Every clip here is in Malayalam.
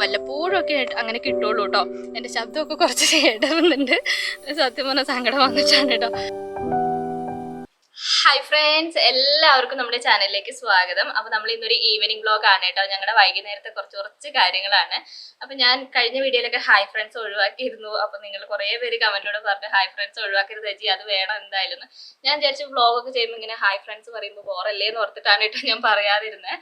വല്ലപ്പോഴും ഒക്കെ അങ്ങനെ കിട്ടുള്ളൂ കേട്ടോ എന്റെ ശബ്ദമൊക്കെ കുറച്ച് ഇടറുന്നുണ്ട് സത്യം പറഞ്ഞാൽ സങ്കടം വന്നിട്ടാണ് കേട്ടോ ഹായ് ഫ്രണ്ട്സ് എല്ലാവർക്കും നമ്മുടെ ചാനലിലേക്ക് സ്വാഗതം. അപ്പോൾ നമ്മൾ ഇന്നൊരു ഈവനിങ് ബ്ലോഗ് ആണ് കേട്ടോ ഞങ്ങളുടെ വൈകുന്നേരത്തെ കുറച്ച് കുറച്ച് കാര്യങ്ങളാണ്. അപ്പോൾ ഞാൻ കഴിഞ്ഞ വീഡിയോയിലൊക്കെ ഹായ് ഫ്രണ്ട്സ് ഒഴിവാക്കിയിരുന്നു. അപ്പോൾ നിങ്ങൾ കുറേ പേര് കമന്റിലൂടെ പറഞ്ഞു ഹായ് ഫ്രണ്ട്സ് ഒഴിവാക്കരുത് ചേച്ചി അത് വേണം എന്തായാലും. ഞാൻ വിചാരിച്ചു വ്ളോഗ് ഒക്കെ ചെയ്യുമ്പോൾ ഇങ്ങനെ ഹായ് ഫ്രണ്ട്സ് പറയുമ്പോൾ ബോറല്ലേ എന്ന് ഓർത്തിട്ടാണ് കേട്ടോ ഞാൻ പറയാതിരുന്നത്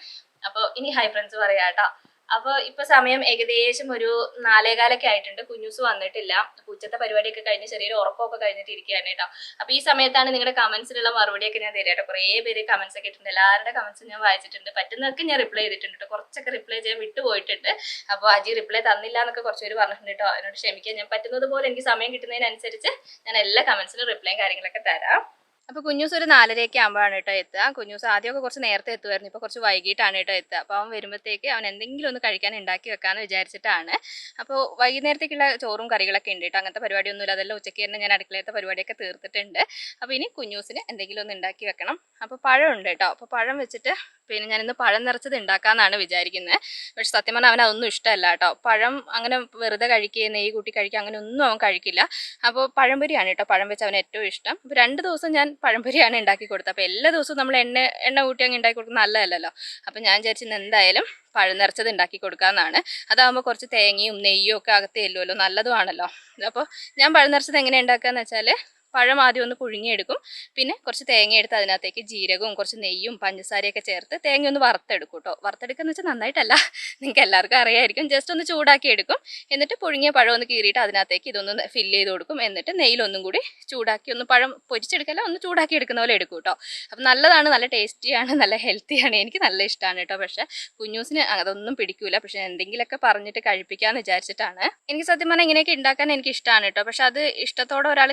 അപ്പോൾ ഇനി ഹായ് ഫ്രണ്ട്സ് പറയാട്ടോ അപ്പോൾ ഇപ്പൊ സമയം ഏകദേശം ഒരു നാലേകാലൊക്കെ ആയിട്ടുണ്ട്. കുഞ്ഞൂസ് വന്നിട്ടില്ല. ഉച്ചത്തെ പരിപാടിയൊക്കെ കഴിഞ്ഞ് ചെറിയൊരു ഉറക്കമൊക്കെ കഴിഞ്ഞിട്ട് ഇരിക്കുകയാണ് കേട്ടോ. അപ്പൊ ഈ സമയത്താണ് നിങ്ങളുടെ കമന്റ്സിലുള്ള മറുപടിയൊക്കെ ഞാൻ തരാം കേട്ടോ. കുറേ പേര് കമന്റ്സ് ഒക്കെ ഇട്ടിട്ടുണ്ട്. എല്ലാവരുടെ കമന്റ്സ് ഞാൻ വായിച്ചിട്ടുണ്ട്. പറ്റുന്നവർക്ക് ഞാൻ റിപ്ലൈ ചെയ്തിട്ടുണ്ട് കുറച്ചൊക്കെ റിപ്ലൈ ചെയ്യാൻ വിട്ടുപോയിട്ടുണ്ട്. അപ്പോൾ അജി റിപ്ലൈ തന്നില്ല എന്നൊക്കെ കുറച്ച് പേര് പറഞ്ഞിട്ടുണ്ട് കേട്ടോ. അതിനോട് ക്ഷമിക്കാൻ ഞാൻ പറ്റുന്നത് പോലെ എനിക്ക് സമയം കിട്ടുന്നതിനനുസരിച്ച് ഞാൻ എല്ലാ കമന്റ്സിനും റിപ്ലൈയും കാര്യങ്ങളൊക്കെ തരാം. അപ്പൊ കുഞ്ഞൂസ് ഒരു നാലരയൊക്കെ ആകുമ്പോഴാണ് കേട്ടോ എത്തുക. കുഞ്ഞൂസ് ആദ്യമൊക്കെ കുറച്ച് നേരത്തെ എത്തുമായിരുന്നു ഇപ്പൊ കുറച്ച് വൈകിട്ടാണ് കേട്ടോ എത്തുക. അപ്പൊ അവൻ വരുമ്പോഴത്തേക്ക് അവൻ എന്തെങ്കിലും ഒന്ന് കഴിക്കാൻ ഉണ്ടാക്കി വെക്കാന്ന് വിചാരിച്ചിട്ടാണ്. അപ്പോൾ വൈകുന്നേരത്തേക്കുള്ള ചോറും കറികളൊക്കെ ഉണ്ട് കേട്ടോ. അങ്ങനത്തെ പരിപാടി ഒന്നുമില്ല അതെല്ലാം ഉച്ചയ്ക്ക് തന്നെ ഞാൻ അടുക്കളയത്തെ പരിപാടിയൊക്കെ തീർത്തിട്ടുണ്ട്. അപ്പോൾ ഇനി കുഞ്ഞൂസിന് എന്തെങ്കിലും ഒന്ന് ഉണ്ടാക്കി വെക്കണം. അപ്പോൾ പഴം ഉണ്ട് കേട്ടോ. അപ്പോൾ പഴം വെച്ചിട്ട് പിന്നെ ഞാൻ ഇന്ന് പഴം നിറച്ചത് ഉണ്ടാക്കാമെന്നാണ് വിചാരിക്കുന്നത് പക്ഷെ സത്യം പറഞ്ഞാൽ അവൻ അതൊന്നും ഇഷ്ടമല്ല കേട്ടോ. പഴം അങ്ങനെ വെറുതെ കഴിക്കുക നെയ്യ് കൂട്ടി കഴിക്കുക അങ്ങനെ ഒന്നും അവൻ കഴിക്കില്ല. അപ്പോൾ പഴംപൊരിയാണ് കേട്ടോ. പഴം വെച്ച് അവൻ ഏറ്റവും ഇഷ്ടം. അപ്പോൾ രണ്ട് ദിവസം ഞാൻ പഴംപൊരിയാണ് ഉണ്ടാക്കി കൊടുത്തത്. അപ്പോൾ എല്ലാ ദിവസവും നമ്മൾ എണ്ണ എണ്ണ കൂട്ടി അങ്ങ് ഉണ്ടാക്കി കൊടുക്കുന്നത് നല്ലതല്ലല്ലോ. അപ്പോൾ ഞാൻ വിചാരിച്ചിരുന്നു എന്തായാലും പഴം നിറച്ചത് ഉണ്ടാക്കി കൊടുക്കാമെന്നാണ്. അതാകുമ്പോൾ കുറച്ച് തേങ്ങയും നെയ്യും ഒക്കെ അകത്ത് ചെല്ലുമല്ലോ നല്ലതുമാണല്ലോ അപ്പോൾ ഞാൻ പഴം നിറച്ചത് എങ്ങനെ ഉണ്ടാക്കുകയെന്ന് വെച്ചാൽ പഴം ആദ്യം ഒന്ന് പുഴുങ്ങിയെടുക്കും. പിന്നെ കുറച്ച് തേങ്ങ എടുത്ത് അതിനകത്തേക്ക് ജീരകവും കുറച്ച് നെയ്യും പഞ്ചസാരയൊക്കെ ചേർത്ത് തേങ്ങ ഒന്ന് വറുത്തെടുക്കും കേട്ടോ വറുത്തെടുക്കുക വെച്ചാൽ നന്നായിട്ടല്ല. നിങ്ങൾക്ക് എല്ലാവർക്കും അറിയായിരിക്കും. ജസ്റ്റ് ഒന്ന് ചൂടാക്കി എടുക്കും എന്നിട്ട് പുഴുങ്ങിയ പഴം ഒന്ന് കീറിയിട്ട് അതിനകത്തേക്ക് ഇതൊന്ന് ഫില്ല് ചെയ്ത് കൊടുക്കും. എന്നിട്ട് നെയ്യിലൊന്നും കൂടി ചൂടാക്കി ഒന്ന് പഴം പൊരിച്ചെടുക്കല്ല ഒന്ന് ചൂടാക്കി എടുക്കുന്ന പോലെ എടുക്കും കേട്ടോ അപ്പം നല്ലതാണ് നല്ല ടേസ്റ്റിയാണ് നല്ല ഹെൽത്തിയാണ് എനിക്ക് നല്ല ഇഷ്ടമാണ് കേട്ടോ പക്ഷേ കുഞ്ഞൂസിന് അതൊന്നും പിടിക്കൂല. പക്ഷേ എന്തെങ്കിലുമൊക്കെ പറഞ്ഞിട്ട് കഴിപ്പിക്കാമെന്ന് വിചാരിച്ചിട്ടാണ്. എനിക്ക് സത്യം പറഞ്ഞാൽ ഇങ്ങനെയൊക്കെ ഉണ്ടാക്കാൻ എനിക്ക് ഇഷ്ടമാണ് കേട്ടോ പക്ഷെ അത് ഇഷ്ടത്തോടെ ഒരാൾ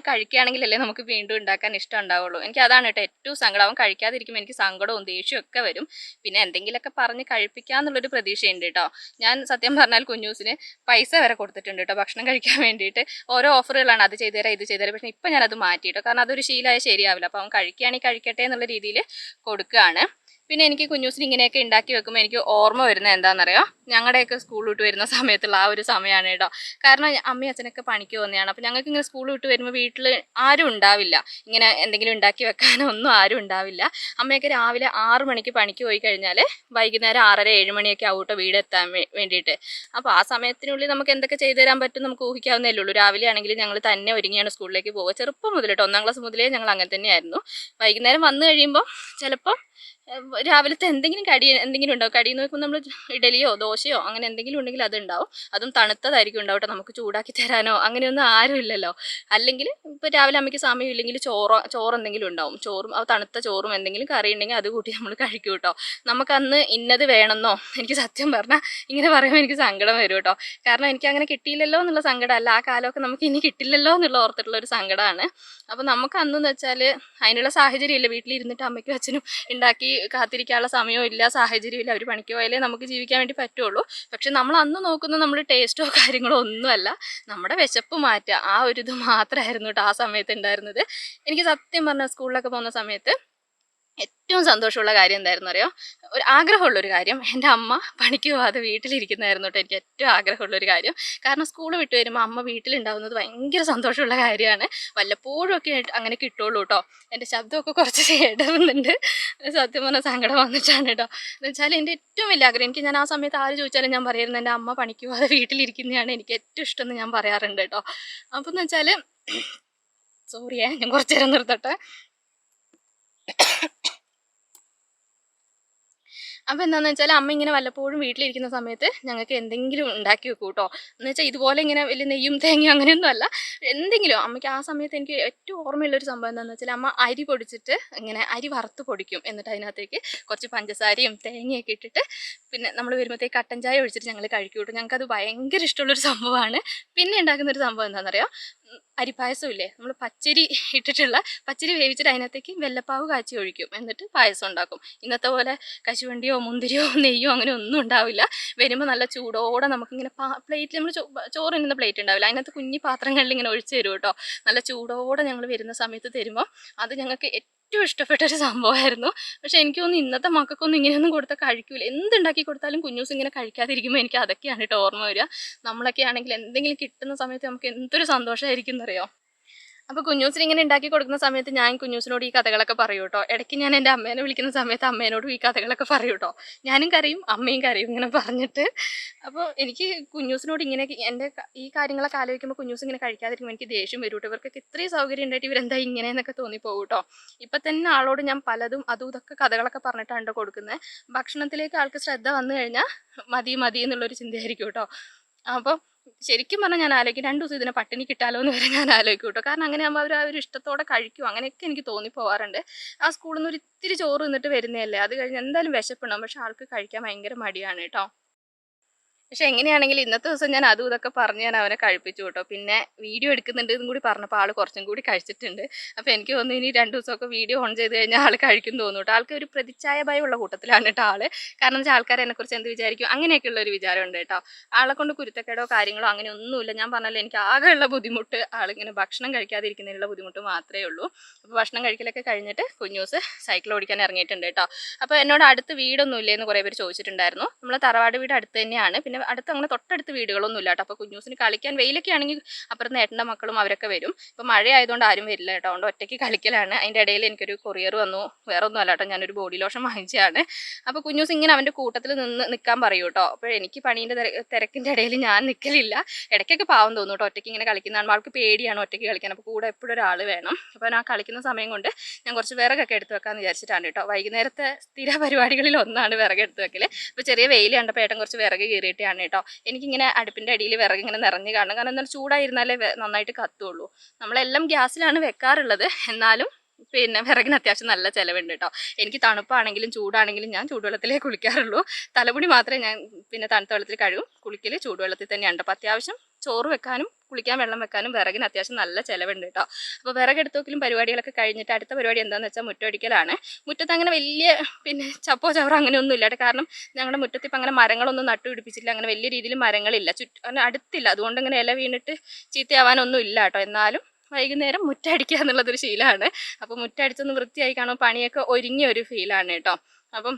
കഴിക്കുകയാണെങ്കിലല്ലേ നമുക്ക് വീണ്ടും ഉണ്ടാക്കാൻ ഇഷ്ടം ഉണ്ടാവുള്ളൂ എനിക്ക് അതാണ് കേട്ടോ ഏറ്റവും സങ്കടം. അവൻ കഴിക്കാതിരിക്കുമ്പോൾ എനിക്ക് സങ്കടവും ദേഷ്യവും ഒക്കെ വരും. പിന്നെ എന്തെങ്കിലുമൊക്കെ പറഞ്ഞ് കഴിപ്പിക്കാന്നുള്ളൊരു പ്രതീക്ഷയുണ്ട് കേട്ടോ. ഞാൻ സത്യം പറഞ്ഞാൽ കുഞ്ഞൂസിന് പൈസ വരെ കൊടുത്തിട്ടുണ്ട് കേട്ടോ ഭക്ഷണം കഴിക്കാൻ വേണ്ടിയിട്ട്. ഓരോ ഓഫറുകളാണ് അത് ചെയ്തു തരാം ഇത് ചെയ്തു തരാം. പക്ഷേ ഇപ്പം ഞാനത് മാറ്റി കേട്ടോ കാരണം അതൊരു ശീലമായ ശരിയാവില്ല. അപ്പോൾ അവൻ കഴിക്കുകയാണെങ്കിൽ കഴിക്കട്ടെ എന്നുള്ള രീതിയിൽ കൊടുക്കുകയാണ്. പിന്നെ എനിക്ക് കുഞ്ഞൂസിന് ഇങ്ങനെയൊക്കെ ഉണ്ടാക്കി വെക്കുമ്പോൾ എനിക്ക് ഓർമ്മ വരുന്നത് എന്താണെന്നറിയോ? ഞങ്ങളുടെയൊക്കെ സ്കൂൾ വിട്ട് വരുന്ന സമയത്തുള്ള ആ ഒരു സമയമാണ് കേട്ടോ. കാരണം അമ്മയും അച്ഛനൊക്കെ പണിക്ക് പോകുന്നതാണ്. അപ്പോൾ ഞങ്ങൾക്ക് ഇങ്ങനെ സ്കൂൾ വിട്ട് വരുമ്പോൾ വീട്ടിൽ ആരും ഉണ്ടാവില്ല. ഇങ്ങനെ എന്തെങ്കിലും ഉണ്ടാക്കി വെക്കാനോ ഒന്നും ആരും ഉണ്ടാവില്ല. അമ്മയൊക്കെ രാവിലെ ആറ് മണിക്ക് പണിക്ക് പോയി കഴിഞ്ഞാൽ വൈകുന്നേരം ആറര ഏഴ് മണിയൊക്കെ ആവട്ടോ വീട് എത്താൻ വേണ്ടിയിട്ട്. അപ്പോൾ ആ സമയത്തിനുള്ളിൽ നമുക്ക് എന്തൊക്കെ ചെയ്തു തരാൻ പറ്റും നമുക്ക് ഊഹിക്കാവുന്നേ ഉള്ളൂ. രാവിലെ ആണെങ്കിൽ ഞങ്ങൾ തന്നെ ഒരുങ്ങിയാണ് സ്കൂളിലേക്ക് പോവുക. ചെറുപ്പം മുതൽ കേട്ടോ. ഒന്നാം ക്ലാസ് മുതലേ ഞങ്ങൾ അങ്ങനെ തന്നെയായിരുന്നു. വൈകുന്നേരം വന്നു കഴിയുമ്പോൾ ചിലപ്പോൾ ഏഹ് രാവിലത്തെ എന്തെങ്കിലും കടി എന്തെങ്കിലും ഉണ്ടാവും കടി എന്ന് നമ്മൾ ഇഡലിയോ ദോശയോ അങ്ങനെ എന്തെങ്കിലും ഉണ്ടെങ്കിൽ അത് ഉണ്ടാവും. അതും തണുത്തതായിരിക്കും ഉണ്ടാവട്ടെ. നമുക്ക് ചൂടാക്കി തരാനോ അങ്ങനെയൊന്നും ആരും ഇല്ലല്ലോ. അല്ലെങ്കിൽ ഇപ്പോൾ രാവിലെ അമ്മയ്ക്ക് സമയം ഇല്ലെങ്കിൽ ചോറോ ചോറ് എന്തെങ്കിലും ഉണ്ടാവും. ചോറും ആ തണുത്ത ചോറും എന്തെങ്കിലും കറി ഉണ്ടെങ്കിൽ അത് കൂട്ടി നമ്മൾ കഴിക്കും കേട്ടോ. നമുക്കന്ന് ഇന്നത് വേണമെന്നോ? എനിക്ക് സത്യം പറഞ്ഞാൽ ഇങ്ങനെ പറയുമ്പോൾ എനിക്ക് സങ്കടം വരും കേട്ടോ. കാരണം എനിക്ക് അങ്ങനെ കിട്ടിയില്ലല്ലോ എന്നുള്ള സങ്കടമല്ല. ആ കാലമൊക്കെ നമുക്ക് ഇനി കിട്ടില്ലല്ലോ എന്നുള്ള ഓർത്തിട്ടുള്ള ഒരു സങ്കടമാണ്. അപ്പോൾ നമുക്ക് അന്നെന്ന് വെച്ചാൽ അതിനുള്ള സാഹചര്യം ഇല്ല വീട്ടിലിരുന്നിട്ട് അമ്മയ്ക്കും അച്ഛനും ഉണ്ടാക്കി കാത്തിരിക്കാനുള്ള സമയവും ഇല്ല സാഹചര്യവും ഇല്ല അവർ പണിക്ക് പോയാലേ നമുക്ക് ജീവിക്കാൻ വേണ്ടി പറ്റുള്ളൂ. പക്ഷെ നമ്മൾ അന്ന് നോക്കുന്ന നമ്മൾ ടേസ്റ്റോ കാര്യങ്ങളോ ഒന്നുമല്ല. നമ്മുടെ വിശപ്പ് മാറ്റുക ആ ഒരു ഇത് മാത്രമായിരുന്നു കേട്ടോ ആ സമയത്ത് ഉണ്ടായിരുന്നത്. എനിക്ക് സത്യം പറഞ്ഞാൽ സ്കൂളിലൊക്കെ പോകുന്ന സമയത്ത് സന്തോഷമുള്ള കാര്യം എന്തായിരുന്നു അറിയോ? ഒരു ആഗ്രഹമുള്ള ഒരു കാര്യം. എന്റെ അമ്മ പണിക്ക് പോവാതെ വീട്ടിലിരിക്കുന്നതായിരുന്നു കേട്ടോ എനിക്ക് ഏറ്റവും ആഗ്രഹമുള്ള ഒരു കാര്യം. കാരണം സ്കൂൾ വിട്ട് വരുമ്പോൾ അമ്മ വീട്ടിലുണ്ടാവുന്നത് ഭയങ്കര സന്തോഷമുള്ള കാര്യമാണ്. വല്ലപ്പോഴും ഒക്കെ അങ്ങനെ കിട്ടുള്ളൂ കേട്ടോ. എന്റെ ശബ്ദമൊക്കെ കുറച്ച് ഇടറുന്നുണ്ട് സത്യം പറഞ്ഞാൽ സങ്കടം വന്നിട്ടാണ് കേട്ടോ. എന്ന് വെച്ചാൽ എന്റെ ഏറ്റവും വലിയ ആഗ്രഹം എനിക്ക് ഞാൻ ആ സമയത്ത് ആര് ചോദിച്ചാലും ഞാൻ പറയായിരുന്നു എന്റെ അമ്മ പണിക്ക് പോവാതെ വീട്ടിലിരിക്കുന്നതാണ് എനിക്ക് ഏറ്റവും ഇഷ്ടം എന്ന് ഞാൻ പറയാറുണ്ട് കേട്ടോ. അപ്പം എന്ന് വെച്ചാൽ സോറിയേ ഞാൻ കുറച്ചു നേരം നിർത്തട്ടെ. അപ്പോൾ എന്താണെന്ന് വെച്ചാൽ അമ്മ ഇങ്ങനെ വല്ലപ്പോഴും വീട്ടിലിരിക്കുന്ന സമയത്ത് ഞങ്ങൾക്ക് എന്തെങ്കിലും ഉണ്ടാക്കി വെക്കും കേട്ടോ എന്ന് വെച്ചാൽ ഇതുപോലെ ഇങ്ങനെ വലിയ നെയ്യും തേങ്ങയും അങ്ങനെയൊന്നും അല്ല. എന്തെങ്കിലും അമ്മയ്ക്ക് ആ സമയത്ത് എനിക്ക് ഏറ്റവും ഓർമ്മയുള്ള ഒരു സംഭവം എന്താണെന്ന് വെച്ചാൽ അമ്മ അരി പൊടിച്ചിട്ട് ഇങ്ങനെ അരി വറുത്ത് പൊടിക്കും. എന്നിട്ട് അതിനകത്തേക്ക് കുറച്ച് പഞ്ചസാരയും തേങ്ങയൊക്കെ ഇട്ടിട്ട് പിന്നെ നമ്മൾ വരുമ്പോഴത്തേക്ക് കട്ടൻ ചായ ഒഴിച്ചിട്ട് ഞങ്ങൾ കഴിക്കും കേട്ടോ ഞങ്ങൾക്കത് ഭയങ്കര ഇഷ്ടമുള്ളൊരു സംഭവമാണ്. പിന്നെ ഉണ്ടാക്കുന്ന ഒരു സംഭവം എന്താണെന്നറിയോ അരിപ്പായസം ഇല്ലേ നമ്മൾ പച്ചരി ഇട്ടിട്ടുള്ള പച്ചരി വേവിച്ചിട്ട് അതിനകത്തേക്ക് വെല്ലപ്പാവ് കാച്ചി ഒഴിക്കും. എന്നിട്ട് പായസം ഉണ്ടാക്കും. ഇന്നത്തെ പോലെ കശുവണ്ടിയോ മുന്തിരിയോ നെയ്യോ അങ്ങനെ ഒന്നും ഉണ്ടാവില്ല. വരുമ്പോൾ നല്ല ചൂടോടെ നമുക്കിങ്ങനെ പ്ലേറ്റിൽ നമ്മൾ ചോറ് തിന്നുന്ന പ്ലേറ്റ് ഉണ്ടാവില്ല. അതിനകത്ത് കുഞ്ഞി പാത്രങ്ങളിൽ ഇങ്ങനെ ഒഴിച്ച് തരും കേട്ടോ. നല്ല ചൂടോടെ ഞങ്ങൾ വരുന്ന സമയത്ത് തരുമ്പോൾ അത് ഞങ്ങൾക്ക് ഏറ്റവും ഇഷ്ടപ്പെട്ട ഒരു സംഭവമായിരുന്നു. പക്ഷെ എനിക്ക് ഇന്നത്തെ മക്കൾക്കൊന്നും ഇങ്ങനെയൊന്നും കൊടുത്താൽ കഴിക്കൂല. എന്തുണ്ടാക്കി കൊടുത്താലും കുഞ്ഞൂസ് ഇങ്ങനെ കഴിക്കാതിരിക്കുമ്പോൾ എനിക്ക് അതൊക്കെയാണ് കേട്ടോ ഓർമ്മ വരിക. നമ്മളൊക്കെ ആണെങ്കിൽ എന്തെങ്കിലും കിട്ടുന്ന സമയത്ത് നമുക്ക് എന്തൊരു സന്തോഷമായിരിക്കും എന്നറിയോ? അപ്പോൾ കുഞ്ഞൂസിന് ഇങ്ങനെ ഉണ്ടാക്കി കൊടുക്കുന്ന സമയത്ത് ഞാൻ കുഞ്ഞൂസിനോട് ഈ കഥകളൊക്കെ പറയൂ കേട്ടോ ഇടയ്ക്ക് ഞാൻ എന്റെ അമ്മേനെ വിളിക്കുന്ന സമയത്ത് അമ്മേനോടും ഈ കഥകളൊക്കെ പറയൂ കേട്ടോ ഞാനും കരയും അമ്മയും കരയും ഇങ്ങനെ പറഞ്ഞിട്ട്. അപ്പോൾ എനിക്ക് കുഞ്ഞൂസിനോട് ഇങ്ങനെ എന്റെ ഈ കാര്യങ്ങളൊക്കെ ആലോചിക്കുമ്പോൾ കുഞ്ഞൂസ് ഇങ്ങനെ കഴിക്കാതിരിക്കുമ്പോൾ എനിക്ക് ദേഷ്യം വരും കേട്ടോ ഇവർക്കൊക്കെ ഇത്രയും സൗകര്യം ഉണ്ടായിട്ട് ഇവരെന്താ ഇങ്ങനെയെന്നൊക്കെ തോന്നിപ്പോകും കേട്ടോ ഇപ്പം തന്നെ ആളോട് ഞാൻ പലതും അതും ഇതൊക്കെ കഥകളൊക്കെ പറഞ്ഞിട്ടാണ് കൊടുക്കുന്നത് ഭക്ഷണത്തിലേക്ക് ആൾക്ക് ശ്രദ്ധ വന്നു കഴിഞ്ഞാൽ മതി മതി എന്നുള്ളൊരു ചിന്തയായിരിക്കും കേട്ടോ അപ്പോൾ ശരിക്കും പറഞ്ഞാൽ ഞാൻ ആലോചിക്കും രണ്ട് ദിവസം ഇതിനെ പട്ടിണി കിട്ടാലോ എന്ന് വരെ ഞാൻ ആലോചിക്കും കേട്ടോ കാരണം അങ്ങനെ ആകുമ്പോൾ അവർ ആ ഒരു ഇഷ്ടത്തോടെ കഴിക്കും. അങ്ങനെയൊക്കെ എനിക്ക് തോന്നിപ്പോവാറുണ്ട് ആ സ്കൂളിൽ നിന്ന് ഒരു ഇത്തിരി ചോറ് നിന്നിട്ട് വരുന്നതല്ലേ? അത് കഴിഞ്ഞ് എന്തായാലും വിശപ്പുണ്ടാവും. പക്ഷെ ആൾക്ക് കഴിക്കാൻ ഭയങ്കര മടിയാണ് കേട്ടോ. പക്ഷെ എങ്ങനെയാണെങ്കിൽ ഇന്നത്തെ ദിവസം ഞാൻ അതും ഇതൊക്കെ പറഞ്ഞ് ഞാൻ അവനെ കഴിപ്പിച്ചു കേട്ടോ. പിന്നെ വീഡിയോ എടുക്കുന്നുണ്ട് എന്നും കൂടി പറഞ്ഞപ്പോൾ ആൾ കുറച്ചും കൂടി കഴിച്ചിട്ടുണ്ട്. അപ്പോൾ എനിക്ക് തോന്നുന്നു ഇനി രണ്ട് ദിവസമൊക്കെ വീഡിയോ ഓൺ ചെയ്ത് കഴിഞ്ഞാൽ ആൾ കഴിക്കും തോന്നുന്നു കേട്ടോ. ആൾക്ക് ഒരു പ്രതിച്ഛായ ഭയമുള്ള കൂട്ടത്തിലാണ് കേട്ടോ ആൾ കാരണം വെച്ചാൽ ആൾക്കാർ എന്നെക്കുറിച്ച് എന്ത് വിചാരിക്കും? അങ്ങനെയൊക്കെയുള്ള ഒരു വിചാരമുണ്ട് കേട്ടോ. ആളെ കൊണ്ട് കുരുത്തക്കേടോ കാര്യങ്ങളോ അങ്ങനെ ഒന്നുമില്ല. ഞാൻ പറഞ്ഞല്ലോ എനിക്ക് ആകെയുള്ള ബുദ്ധിമുട്ട് ആളിങ്ങനെ ഭക്ഷണം കഴിക്കാതിരിക്കുന്നതിനുള്ള ബുദ്ധിമുട്ട് മാത്രമേ ഉള്ളൂ. അപ്പോൾ ഭക്ഷണം കഴിക്കലൊക്കെ കഴിഞ്ഞിട്ട് കുഞ്ഞൂസ് സൈക്കിൾ ഓടിക്കാൻ ഇറങ്ങിയിട്ടുണ്ട് കേട്ടോ. അപ്പോൾ എന്നോട് അടുത്ത് വീടൊന്നും ഇല്ലേന്ന് കുറേ പേര് ചോദിച്ചിട്ടുണ്ടായിരുന്നു. നമ്മൾ തറവാട് വീട് അടുത്ത് തന്നെയാണ്. പിന്നെ അടുത്ത് അങ്ങനെ തൊട്ടടുത്ത് വീടുകളൊന്നും ഇല്ല കേട്ടോ. അപ്പോൾ കുഞ്ഞൂസിന് കളിക്കാൻ വെയിലൊക്കെ ആണെങ്കിൽ അപ്പുറത്ത് ഏട്ടന്റെ മക്കളും അവരൊക്കെ വരും. ഇപ്പോൾ മഴ ആയതുകൊണ്ട് ആരും വരില്ല കേട്ടോ. അതുകൊണ്ട് ഒറ്റയ്ക്ക് കളിക്കലാണ്. അതിന്റെ ഇടയിൽ എനിക്കൊരു കൊറിയർ വന്നു. വേറെ ഒന്നും അല്ല കേട്ടോ. ഞാനൊരു ബോഡി ലോഷൻ വാങ്ങിച്ചതാണ്. അപ്പോൾ കുഞ്ഞൂസ് ഇങ്ങനെ അവന്റെ കൂട്ടത്തിൽ നിന്ന് നിൽക്കാൻ പറയൂ കേട്ടോ. അപ്പോൾ എനിക്ക് പണീന്റെ തിരക്കിന്റെ ഇടയിൽ ഞാൻ നിൽക്കലില്ല. ഇടയ്ക്കൊക്കെ പാവം തോന്നും കേട്ടോ. ഒറ്റയ്ക്ക് ഇങ്ങനെ കളിക്കുന്നതാണ് ആൾക്ക് പേടിയാണ് ഒറ്റയ്ക്ക് കളിക്കാൻ. അപ്പോൾ കൂടെ എപ്പോഴും ഒരാൾ വേണം. അപ്പോൾ ഞാൻ കളിക്കുന്ന സമയം കൊണ്ട് ഞാൻ കുറച്ച് വിറകൊക്കെ എടുത്ത് വെക്കാമെന്ന് വിചാരിച്ചിട്ടാണ് കേട്ടോ. വൈകുന്നേരത്തെ സ്ഥിര പരിപാടികളിൽ ഒന്നാണ് വിറകെടുത്ത് വെക്കൽ അപ്പോൾ ചെറിയ വെയിൽ കണ്ടപ്പോൾ ഏട്ടൻ കുറച്ച് വിറക് കീറിയിട്ടാണ് കേട്ടോ. എനിക്കിങ്ങനെ അടുപ്പിന്റെ അടിയിൽ വിറക് ഇങ്ങനെ നിറഞ്ഞ് കാണണം. കാരണം എന്നാൽ ചൂടായിരുന്നാലേ നന്നായിട്ട് കത്തുള്ളൂ. നമ്മളെല്ലാം ഗ്യാസിലാണ് വെക്കാറുള്ളത്. എന്നാലും പിന്നെ വിറകിന് അത്യാവശ്യം നല്ല ചിലവുണ്ട് കേട്ടോ. എനിക്ക് തണുപ്പാണെങ്കിലും ചൂടാണെങ്കിലും ഞാൻ ചൂടുവെള്ളത്തിലേ കുളിക്കാറുള്ളൂ. തലമുടി മാത്രമേ ഞാൻ പിന്നെ തണുത്ത വെള്ളത്തിൽ കഴുകും. കുളിക്കൽ ചൂടുവെള്ളത്തിൽ തന്നെയാണ് അപ്പോൾ അത്യാവശ്യം ചോറ് വെക്കാനും കുളിക്കാൻ വെള്ളം വെക്കാനും വിറകിന് അത്യാവശ്യം നല്ല ചിലവുണ്ട് കേട്ടോ അപ്പോൾ വിറകെടുത്ത് വെക്കലും പരിപാടികളൊക്കെ കഴിഞ്ഞിട്ട് അടുത്ത പരിപാടി എന്താണെന്ന് വെച്ചാൽ മുറ്റൊടിക്കലാണ്. മുറ്റത്ത് അങ്ങനെ വലിയ പിന്നെ ചപ്പോ ചവറോ അങ്ങനെ ഒന്നും ഇല്ല കാരണം ഞങ്ങളുടെ മുറ്റത്ത് ഇപ്പം അങ്ങനെ മരങ്ങളൊന്നും നട്ടു പിടിപ്പിച്ചില്ല. അങ്ങനെ വലിയ രീതിയിൽ മരങ്ങളില്ല. ചുറ്റ് അടുത്തില്ല. അതുകൊണ്ട് അങ്ങനെ ഇല വീണിട്ട് ചീത്തയാവാനൊന്നും ഇല്ല കേട്ടോ എന്നാലും വൈകുന്നേരം മുറ്റടിക്കുക എന്നുള്ളതൊരു ശീലമാണ് അപ്പോൾ മുറ്റടിച്ചൊന്ന് വൃത്തിയായി കാണുമ്പോൾ പണിയൊക്കെ ഒരുങ്ങിയ ഒരു ഫീലാണ് കേട്ടോ അപ്പം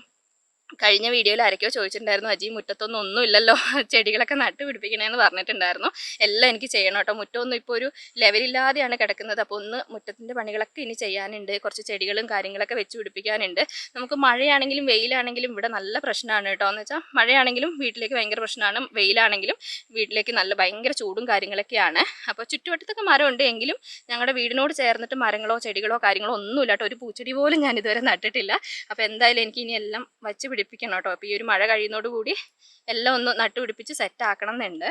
കഴിഞ്ഞ വീഡിയോയിൽ ആരൊക്കെയോ ചോദിച്ചിട്ടുണ്ടായിരുന്നു അജി മുറ്റത്തൊന്നും ഒന്നും ഇല്ലല്ലോ ചെടികളൊക്കെ നട്ടു പിടിപ്പിക്കണേന്ന് പറഞ്ഞിട്ടുണ്ടായിരുന്നു. എല്ലാം എനിക്ക് ചെയ്യണം കേട്ടോ മുറ്റമൊന്നും ഇപ്പോൾ ഒരു ലെവലില്ലാതെയാണ് കിടക്കുന്നത്. അപ്പോൾ ഒന്ന് മുറ്റത്തിന്റെ പണികളൊക്കെ ഇനി ചെയ്യാനുണ്ട്. കുറച്ച് ചെടികളും കാര്യങ്ങളൊക്കെ വെച്ച് പിടിപ്പിക്കാനുണ്ട്. നമുക്ക് മഴയാണെങ്കിലും വെയിലാണെങ്കിലും ഇവിടെ നല്ല പ്രശ്നമാണ് കേട്ടോ എന്ന് വെച്ചാൽ മഴയാണെങ്കിലും വീട്ടിലേക്ക് ഭയങ്കര പ്രശ്നമാണ്. വെയിലാണെങ്കിലും വീട്ടിലേക്ക് നല്ല ഭയങ്കര ചൂടും കാര്യങ്ങളൊക്കെയാണ്. അപ്പോൾ ചുറ്റുവട്ടത്തൊക്കെ മരമുണ്ട് എങ്കിലും ഞങ്ങളുടെ വീടിനോട് ചേർന്നിട്ട് മരങ്ങളോ ചെടികളോ കാര്യങ്ങളോ ഒന്നുമില്ല കേട്ടോ ഒരു പൂച്ചെടി പോലും ഞാൻ ഇതുവരെ നട്ടിട്ടില്ല. അപ്പോൾ എന്തായാലും എനിക്ക് ഇനി എല്ലാം വച്ച് പിടിപ്പിക്കണം കേട്ടോ അപ്പോൾ ഈ ഒരു മഴ കഴിയുന്നതോടുകൂടി എല്ലാം ഒന്ന് നട്ടു പിടിപ്പിച്ച് സെറ്റ് ആക്കണം എന്നുണ്ട്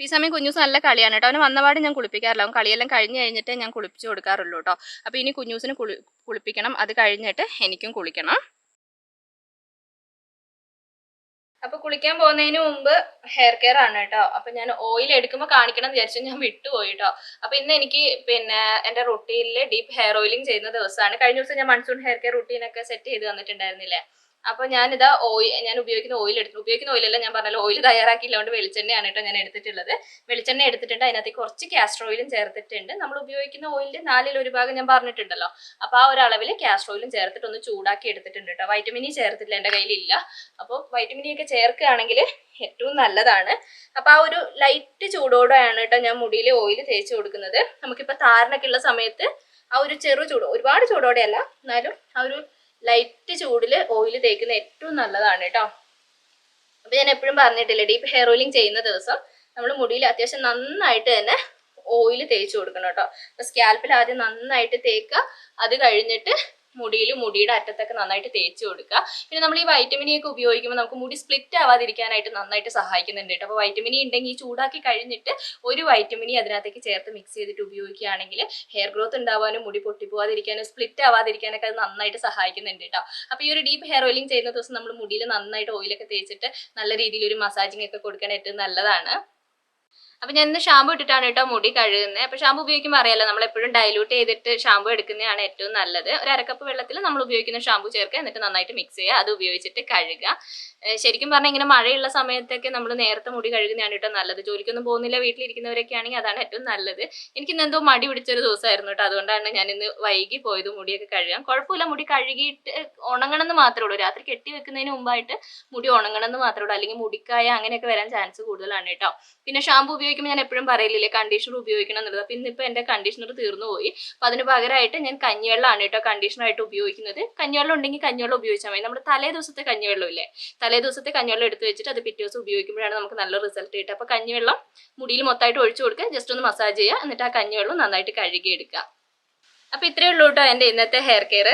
ഈ സമയം കുഞ്ഞൂസ് നല്ല കളിയാണ് കേട്ടോ. അവന് വന്നപാട് ഞാൻ കുളിപ്പിക്കാറില്ല. അവൻ കളിയെല്ലാം കഴിഞ്ഞ് കഴിഞ്ഞിട്ടേ ഞാൻ കുളിപ്പിച്ച് കൊടുക്കാറുള്ളൂ കേട്ടോ. അപ്പോൾ ഇനി കുഞ്ഞൂസിന് കുളി കുളിപ്പിക്കണം. അത് കഴിഞ്ഞിട്ട് എനിക്കും കുളിക്കണം. അപ്പൊ കുളിക്കാൻ പോകുന്നതിന് മുമ്പ് ഹെയർ കെയർ ആണ് കേട്ടോ. അപ്പൊ ഞാൻ ഓയിൽ എടുക്കുമ്പോൾ കാണിക്കണം എന്ന് വിചാരിച്ചു ഞാൻ വിട്ടുപോയി കേട്ടോ. അപ്പൊ ഇന്ന് എനിക്ക് പിന്നെ എന്റെ റുട്ടീനിൽ ഡീപ്പ് ഹെയർ ഓയിലിംഗ് ചെയ്യുന്ന ദിവസമാണ്. കഴിഞ്ഞ ദിവസം ഞാൻ മൺസൂൺ ഹെയർ കെയർ റുട്ടീനൊക്കെ സെറ്റ് ചെയ്ത് തന്നിട്ടുണ്ടായിരുന്നില്ലേ? അപ്പൊ ഞാനിതാ ഓയിൽ ഞാൻ ഉപയോഗിക്കുന്ന ഓയിൽ എടുത്തു. ഉപയോഗിക്കുന്ന ഓയിലല്ല ഞാൻ പറഞ്ഞല്ലോ ഓയിൽ തയ്യാറാക്കിയില്ലോണ്ട് വെളിച്ചെണ്ണയാണ് കേട്ടോ ഞാൻ എടുത്തിട്ടുള്ളത്. വെളിച്ചെണ്ണ എടുത്തിട്ടുണ്ട് അതിനകത്ത് കുറച്ച് കാസ്റ്റർ ഓയിലും ചേർത്തിട്ടുണ്ട്. നമ്മൾ ഉപയോഗിക്കുന്ന ഓയിലിന്റെ നാലിൽ ഒരു ഭാഗം ഞാൻ പറഞ്ഞിട്ടുണ്ടല്ലോ. അപ്പൊ ആ ഒരു കാസ്റ്റർ ഓയിലും ചേർത്തിട്ട് ഒന്ന് ചൂടാക്കി എടുത്തിട്ടുണ്ട് കേട്ടോ. വൈറ്റമിനി ചേർത്തിട്ടില്ല എന്റെ കയ്യിലില്ല. അപ്പോൾ വൈറ്റമിനി ഇ ഒക്കെ ചേർക്കുകയാണെങ്കിൽ ഏറ്റവും നല്ലതാണ്. അപ്പൊ ആ ഒരു ലൈറ്റ് ചൂടോടെയാണ് കേട്ടോ ഞാൻ മുടിയിൽ ഓയിൽ തേച്ച് കൊടുക്കുന്നത്. നമുക്കിപ്പോൾ താരനൊക്കെ ഉള്ള സമയത്ത് ആ ഒരു ചെറു ചൂട് ഒരുപാട് ചൂടോടെയല്ല എന്നാലും ആ ഒരു ലൈറ്റ് ചൂടിൽ ഓയിൽ തേക്കുന്ന ഏറ്റവും നല്ലതാണ് കേട്ടോ. അപ്പൊ ഞാൻ എപ്പോഴും പറഞ്ഞിട്ടില്ലേ ഡീപ്പ് ഹെയർ ഓയിലിംഗ് ചെയ്യുന്ന ദിവസം നമ്മൾ മുടിയിൽ അത്യാവശ്യം നന്നായിട്ട് തന്നെ ഓയിൽ തേച്ച് കൊടുക്കണം കേട്ടോ. അപ്പൊ സ്കാൽപ്പിൽ ആദ്യം നന്നായിട്ട് തേക്കുക. അത് കഴിഞ്ഞിട്ട് മുടിയിൽ മുടിയുടെ അറ്റത്തൊക്കെ നന്നായിട്ട് തേച്ച് കൊടുക്കുക. പിന്നെ നമ്മൾ ഈ വൈറ്റമിൻ ഒക്കെ ഉപയോഗിക്കുമ്പോൾ നമുക്ക് മുടി സ്പ്ലിറ്റ് ആവാതിരിക്കാനായിട്ട് നന്നായിട്ട് സഹായിക്കുന്നുണ്ട് കേട്ടോ. അപ്പോൾ വൈറ്റമിൻ ഉണ്ടെങ്കിൽ ഈ ചൂടാക്കി കഴിഞ്ഞിട്ട് ഒരു വൈറ്റമിൻ അതിനകത്തേക്ക് ചേർത്ത് മിക്സ് ചെയ്തിട്ട് ഉപയോഗിക്കുകയാണെങ്കിൽ ഹെയർ ഗ്രോത്ത് ഉണ്ടാവാനും മുടി പൊട്ടിപ്പോവാതിരിക്കാനും സ്പ്ലിറ്റ് ആവാതിരിക്കാനൊക്കെ അത് നന്നായിട്ട് സഹായിക്കുന്നുണ്ട് കേട്ടോ. അപ്പോൾ ഈ ഒരു ഡീപ്പ് ഹെയർ ഓയിലിംഗ് ചെയ്യുന്ന ദിവസം നമ്മൾ മുടിയിൽ നന്നായിട്ട് ഓയിലൊക്കെ തേച്ചിട്ട് നല്ല രീതിയിൽ ഒരു മസാജിങ് ഒക്കെ കൊടുക്കാൻ ഏറ്റവും നല്ലതാണ്. അപ്പൊ ഞാൻ ഇന്ന് ഷാമ്പു ഇട്ടിട്ടാണ് കേട്ടോ മുടി കഴുകുന്നത്. അപ്പൊ ഷാമ്പു ഉപയോഗിക്കുമ്പോൾ അറിയാലോ നമ്മൾ എപ്പോഴും ഡൈലൂട്ട് ചെയ്തിട്ട് ഷാമ്പു എടുക്കുന്നതാണ് ഏറ്റവും നല്ലത്. ഒരു അരക്കപ്പ് വെള്ളത്തിൽ നമ്മൾ ഉപയോഗിക്കുന്ന ഷാമ്പു ചേർക്കുക എന്നിട്ട് നന്നായിട്ട് മിക്സ് ചെയ്യുക അത് ഉപയോഗിച്ചിട്ട് കഴുകുക. ശരിക്കും പറഞ്ഞാൽ ഇങ്ങനെ മഴയുള്ള സമയത്തൊക്കെ നമ്മൾ നേരത്തെ മുടി കഴുകുന്നതാണ് കേട്ടോ നല്ലത്. ജോലിക്കൊന്നും പോകുന്നില്ല വീട്ടിലിരിക്കുന്നവരൊക്കെ ആണെങ്കിൽ അതാണ് ഏറ്റവും നല്ലത്. എനിക്ക് ഇന്ന് എന്തോ മടി പിടിച്ചൊരു ദിവസമായിരുന്നു കേട്ടോ. അതുകൊണ്ടാണ് ഞാൻ ഇന്ന് വൈകി പോയത് മുടിയൊക്കെ കഴുകാൻ. കുഴപ്പമില്ല മുടി കഴുകിയിട്ട് ഉണങ്ങണം എന്ന് മാത്രമേ ഉള്ളൂ. രാത്രി കെട്ടി വെക്കുന്നതിന് മുമ്പായിട്ട് മുടി ഉണങ്ങണം എന്ന് മാത്രമേ ഉള്ളൂ. അല്ലെങ്കിൽ മുടിക്കായ അങ്ങനെയൊക്കെ വരാൻ ചാൻസ് കൂടുതലാണ് കേട്ടോ. പിന്നെ ഷാമ്പു ഉപയോഗിക്കുമ്പോൾ ഞാൻ എപ്പോഴും പറയില്ലേ കണ്ടീഷണർ ഉപയോഗിക്കണം എന്നുള്ളത്. അപ്പം ഇന്നിപ്പോൾ എന്റെ കണ്ടീഷണർ തീർന്നു പോയി. അപ്പം അതിന് പകരമായിട്ട് ഞാൻ കഞ്ഞിവെള്ളമാണ് കേട്ടോ കണ്ടീഷണറായിട്ട് ഉപയോഗിക്കുന്നത്. കഞ്ഞിവെള്ളം ഉണ്ടെങ്കിൽ കഞ്ഞിവെള്ളം ഉപയോഗിച്ചാൽ മതി. നമ്മുടെ തലേ ദിവസത്തെ കഞ്ഞിവെള്ളം ഇല്ലേ? തലേ ദിവസത്തെ കഞ്ഞിവെള്ളം എടുത്ത് വെച്ചിട്ട് അത് പിറ്റേ ദിവസം ഉപയോഗിക്കുമ്പോഴാണ് നമുക്ക് നല്ല റിസൾട്ട് കിട്ടുക. അപ്പോൾ കഞ്ഞിവെള്ളം മുടിയിൽ മൊത്തമായിട്ട് ഒഴിച്ചു കൊടുക്കുക. ജസ്റ്റ് ഒന്ന് മസാജ് ചെയ്യുക. എന്നിട്ട് ആ കഞ്ഞിവെള്ളം നന്നായിട്ട് കഴുകി എടുക്കുക അപ്പോൾ ഇത്രയേ ഉള്ളൂ കേട്ടോ എന്റെ ഇന്നത്തെ ഹെയർ കെയർ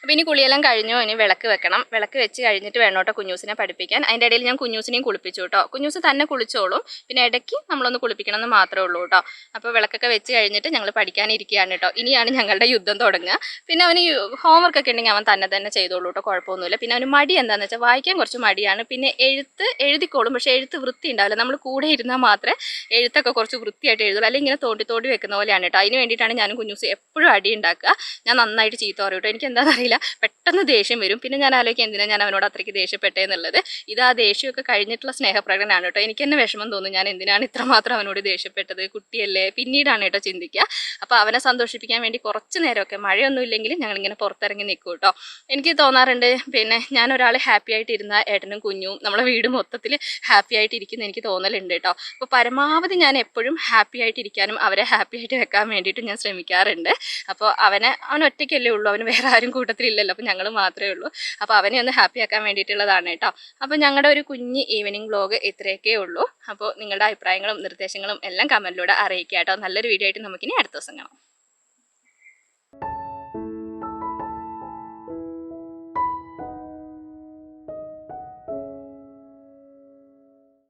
അപ്പോൾ ഇനി കുളിയെല്ലാം കഴിഞ്ഞു? ഇനി വിളക്ക് വെക്കണം. വിളക്ക് വെച്ച് കഴിഞ്ഞിട്ട് വേണം കേട്ടോ കുഞ്ഞൂസിനെ പഠിപ്പിക്കാൻ. അതിന്റെ ഇടയിൽ ഞാൻ കുഞ്ഞൂസിനെയും കുളിപ്പിച്ചു കേട്ടോ. കുഞ്ഞൂസ് തന്നെ കുളിച്ചോളും. പിന്നെ ഇടയ്ക്ക് നമ്മളൊന്ന് കുളിപ്പിക്കണം എന്ന് മാത്രമേ ഉള്ളൂ കേട്ടോ. അപ്പോൾ വിളക്കൊക്കെ വെച്ച് കഴിഞ്ഞിട്ട് ഞങ്ങൾ പഠിക്കാനിരിക്കുകയാണ് കേട്ടോ. ഇനിയാണ് ഞങ്ങളുടെ യുദ്ധം തുടങ്ങുക. പിന്നെ അവന് ഹോംവർക്ക് ഒക്കെ ഉണ്ടെങ്കിൽ അവൻ തന്നെ തന്നെ ചെയ്തോളൂ കേട്ടോ. കുഴപ്പമൊന്നുമില്ല. പിന്നെ അവന് മടി എന്താണെന്ന് വെച്ചാൽ വായിക്കാൻ കുറച്ച് മടിയാണ്. പിന്നെ എഴുത്ത് എഴുതിക്കോളും. പക്ഷേ എഴുത്ത് വൃത്തി ഉണ്ടാവില്ല. നമ്മൾ കൂടെ ഇരുന്നാൽ മാത്രമേ എഴുത്തൊക്കെ കുറച്ച് വൃത്തിയായിട്ട് എഴുതുള്ളൂ. അല്ലെങ്കിൽ ഇങ്ങനെ തോണ്ടി തോണ്ടി വെക്കുന്ന പോലെയാണ് കേട്ടോ. അതിന് വേണ്ടിയിട്ടാണ് ഞാൻ കുഞ്ഞൂസ് എപ്പോഴും അടി ഉണ്ടാക്കുക. ഞാൻ നന്നായിട്ട് ചീത്ത പറയും കേട്ടോ. എനിക്ക് എന്താണെന്ന് അറിയില്ല പെട്ടെന്ന് ദേഷ്യം വരും. പിന്നെ ഞാൻ ആലോചിക്കും എന്തിനാണ് ഞാൻ അവനോട് അത്രയ്ക്ക് ദേഷ്യപ്പെട്ടേ എന്നുള്ളത്. ഇത് ആ ദേഷ്യമൊക്കെ കഴിഞ്ഞിട്ടുള്ള സ്നേഹപ്രകടനമാണ് കേട്ടോ. എനിക്ക് തന്നെ വിഷമം തോന്നും ഞാൻ എന്തിനാണ് ഇത്രമാത്രം അവനോട് ദേഷ്യപ്പെട്ടത്? കുട്ടിയല്ലേ? പിന്നീടാണ് കേട്ടോ ചിന്തിക്കുക. അപ്പോൾ അവനെ സന്തോഷിപ്പിക്കാൻ വേണ്ടി കുറച്ച് നേരമൊക്കെ മഴയൊന്നും ഇല്ലെങ്കിൽ ഞങ്ങളിങ്ങനെ പുറത്തിറങ്ങി നിൽക്കും കേട്ടോ. എനിക്ക് തോന്നാറുണ്ട് പിന്നെ ഞാൻ ഒരാൾ ഹാപ്പി ആയിട്ടിരുന്ന ഏട്ടനും കുഞ്ഞും നമ്മളെ വീട് മൊത്തത്തിൽ ഹാപ്പി ആയിട്ട് ഇരിക്കുന്ന എനിക്ക് തോന്നലുണ്ട് കേട്ടോ. അപ്പോൾ പരമാവധി ഞാൻ എപ്പോഴും ഹാപ്പി ആയിട്ടിരിക്കാനും അവരെ ഹാപ്പി ആയിട്ട് വെക്കാൻ വേണ്ടിയിട്ട് ഞാൻ ശ്രമിക്കാറുണ്ട്. അപ്പോൾ അവനെ അവൻ ഒറ്റയ്ക്കല്ലേ ഉള്ളൂ. അവന് വേറെ ആരും കൂട്ടത്തിലില്ലല്ലോ. അപ്പോൾ ഞങ്ങൾ മാത്രമേ ഉള്ളൂ. അപ്പോൾ അവനെ ഒന്ന് ഹാപ്പി ആക്കാൻ വേണ്ടിയിട്ടുള്ളതാണ് കേട്ടോ. അപ്പോൾ ഞങ്ങളുടെ ഒരു കുഞ്ഞ് ഈവനിങ് വ്ലോഗ് ഇത്രയൊക്കെ ഉള്ളൂ. അപ്പോൾ നിങ്ങളുടെ അഭിപ്രായങ്ങളും നിർദ്ദേശങ്ങളും എല്ലാം കമന്റിലൂടെ അറിയിക്കുക കേട്ടോ നല്ലൊരു വീഡിയോ ആയിട്ട് നമുക്കിനി അടുത്ത ദിവസം കാണാം.